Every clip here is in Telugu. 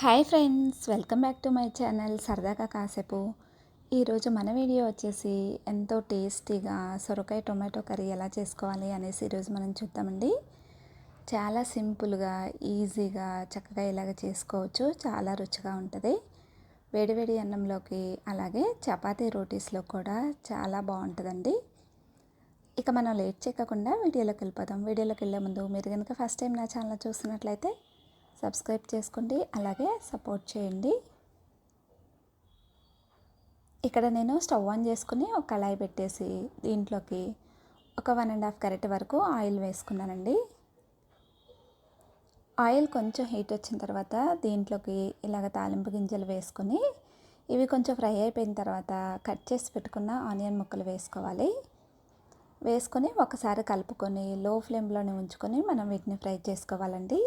Hi friends welcome back to my channel సరదాగా కాసేపు. ఈరోజు మన వీడియో వచ్చేసి ఎంతో టేస్టీగా సొరకాయ టొమాటో కర్రీ ఎలా చేసుకోవాలి అనేసి ఈరోజు మనం చూద్దామండి. చాలా సింపుల్గా ఈజీగా చక్కగా ఇలాగ చేసుకోవచ్చు. చాలా రుచిగా ఉంటుంది. వేడివేడి అన్నంలోకి అలాగే చపాతీ రోటీస్లో కూడా చాలా బాగుంటుందండి. ఇక మనం లేట్ చేయకుండా వీడియోలోకి వెళ్ళిపోదాం. వీడియోలోకి వెళ్ళే ముందు మీరు కనుక ఫస్ట్ టైం నా ఛానల్ చూస్తున్నట్లయితే సబ్స్క్రైబ్ చేసుకోండి అలాగే సపోర్ట్ చేయండి. ఇక్కడ నేను స్టవ్ ఆన్ చేసుకుని ఒక కళాయి పెట్టేసి దీంట్లోకి ఒక వన్ అండ్ హాఫ్ కరెక్ట్ వరకు ఆయిల్ వేసుకున్నానండి. ఆయిల్ కొంచెం హీట్ వచ్చిన తర్వాత దీంట్లోకి ఇలాగ తాలింపు గింజలు వేసుకొని ఇవి కొంచెం ఫ్రై అయిపోయిన తర్వాత కట్ చేసి పెట్టుకున్న ఆనియన్ ముక్కలు వేసుకోవాలి. వేసుకొని ఒకసారి కలుపుకొని లో ఫ్లేమ్లోనే ఉంచుకొని మనం వీటిని ఫ్రై చేసుకోవాలండి.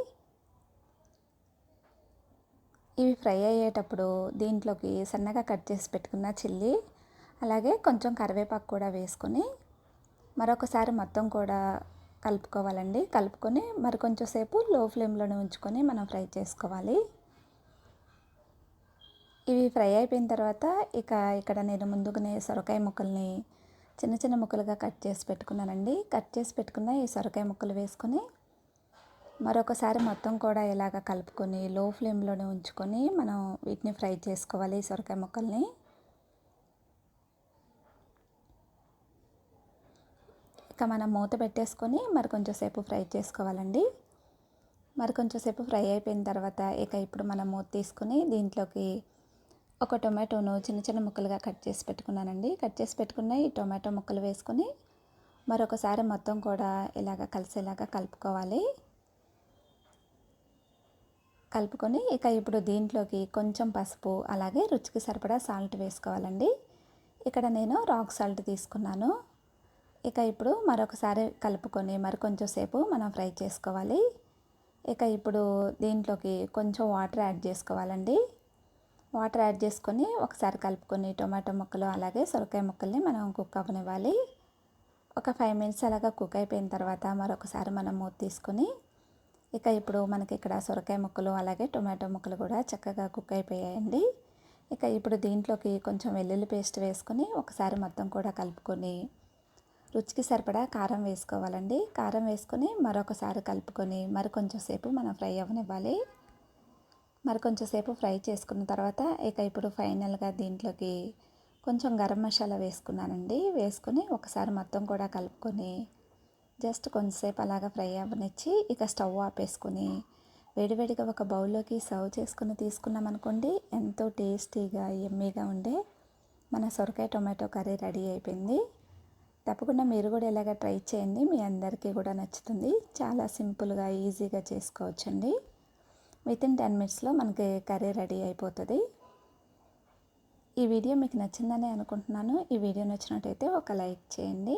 ఇవి ఫ్రై అయ్యేటప్పుడు దీంట్లోకి సన్నగా కట్ చేసి పెట్టుకున్న చిల్లీ అలాగే కొంచెం కరివేపాకు కూడా వేసుకొని మరొకసారి మొత్తం కూడా కలుపుకోవాలండి. కలుపుకొని మరి కొంచెం సేపు లో ఫ్లేమ్లోనే ఉంచుకొని మనం ఫ్రై చేసుకోవాలి. ఇవి ఫ్రై అయిపోయిన తర్వాత ఇక ఇక్కడ నేను ముందుగానే సొరకాయ ముక్కల్ని చిన్న చిన్న ముక్కలుగా కట్ చేసి పెట్టుకున్నానండి. కట్ చేసి పెట్టుకున్న ఈ సొరకాయ ముక్కలు వేసుకొని మరొకసారి మొత్తం కూడా ఇలాగ కలుపుకొని లో ఫ్లేమ్లోనే ఉంచుకొని మనం వీటిని ఫ్రై చేసుకోవాలి సొరకాయ ముక్కల్ని. ఇక మనం మూత పెట్టేసుకొని మరి కొంచెం సేపు ఫ్రై చేసుకోవాలండి. మరి కొంచెం సేపు ఫ్రై అయిపోయిన తర్వాత ఇక ఇప్పుడు మనం మూత తీసుకుని దీంట్లోకి ఒక టొమాటోను చిన్న చిన్న ముక్కలుగా కట్ చేసి పెట్టుకున్నానండి. కట్ చేసి పెట్టుకున్న ఈ టొమాటో ముక్కలు వేసుకొని మరొకసారి మొత్తం కూడా ఇలాగ కలిసేలాగా కలుపుకోవాలి. కలుపుకొని ఇక ఇప్పుడు దీంట్లోకి కొంచెం పసుపు అలాగే రుచికి సరిపడా సాల్ట్ వేసుకోవాలండి. ఇక్కడ నేను రాక్ సాల్ట్ తీసుకున్నాను. ఇక ఇప్పుడు మరొకసారి కలుపుకొని మరి కొంచెం సేపు మనం ఫ్రై చేసుకోవాలి. ఇక ఇప్పుడు దీంట్లోకి కొంచెం వాటర్ యాడ్ చేసుకోవాలండి. వాటర్ యాడ్ చేసుకొని ఒకసారి కలుపుకొని టొమాటో ముక్కలు అలాగే సొరకాయ ముక్కల్ని మనం కుక్ అవ్వనివ్వాలి. ఒక ఫైవ్ మినిట్స్ అలాగా కుక్ అయిపోయిన తర్వాత మరొకసారి మనం మూత తీసుకొని ఇక ఇప్పుడు మనకి ఇక్కడ సొరకాయ ముక్కలు అలాగే టొమాటో ముక్కలు కూడా చక్కగా కుక్ అయిపోయాయండి. ఇక ఇప్పుడు దీంట్లోకి కొంచెం వెల్లుల్లి పేస్ట్ వేసుకొని ఒకసారి మొత్తం కూడా కలుపుకొని రుచికి సరిపడా కారం వేసుకోవాలండి. కారం వేసుకొని మరొకసారి కలుపుకొని మరి కొంచెం సేపు మనం ఫ్రై అవ్వనివ్వాలి. మరి కొంచెం సేపు ఫ్రై చేసుకున్న తర్వాత ఇక ఇప్పుడు ఫైనల్గా దీంట్లోకి కొంచెం గరం మసాలా వేసుకున్నానండి. వేసుకొని ఒకసారి మొత్తం కూడా కలుపుకొని జస్ట్ కొంచెంసేపు అలాగా ఫ్రై అవ్వనిచ్చి ఇక స్టవ్ ఆపేసుకుని వేడివేడిగా ఒక బౌల్లోకి సర్వ్ చేసుకుని తీసుకున్నాం అనుకోండి ఎంతో టేస్టీగా ఎమ్మీగా ఉండే మన సొరకాయ టొమాటో కర్రీ రెడీ అయిపోయింది. తప్పకుండా మీరు కూడా ఇలాగ ట్రై చేయండి మీ అందరికీ కూడా నచ్చుతుంది. చాలా సింపుల్గా ఈజీగా చేసుకోవచ్చండి. విత్ ఇన్ టెన్ మినిట్స్లో మనకి కర్రీ రెడీ అయిపోతుంది. ఈ వీడియో మీకు నచ్చిందని అనుకుంటున్నాను. ఈ వీడియో నచ్చినట్టయితే ఒక లైక్ చేయండి.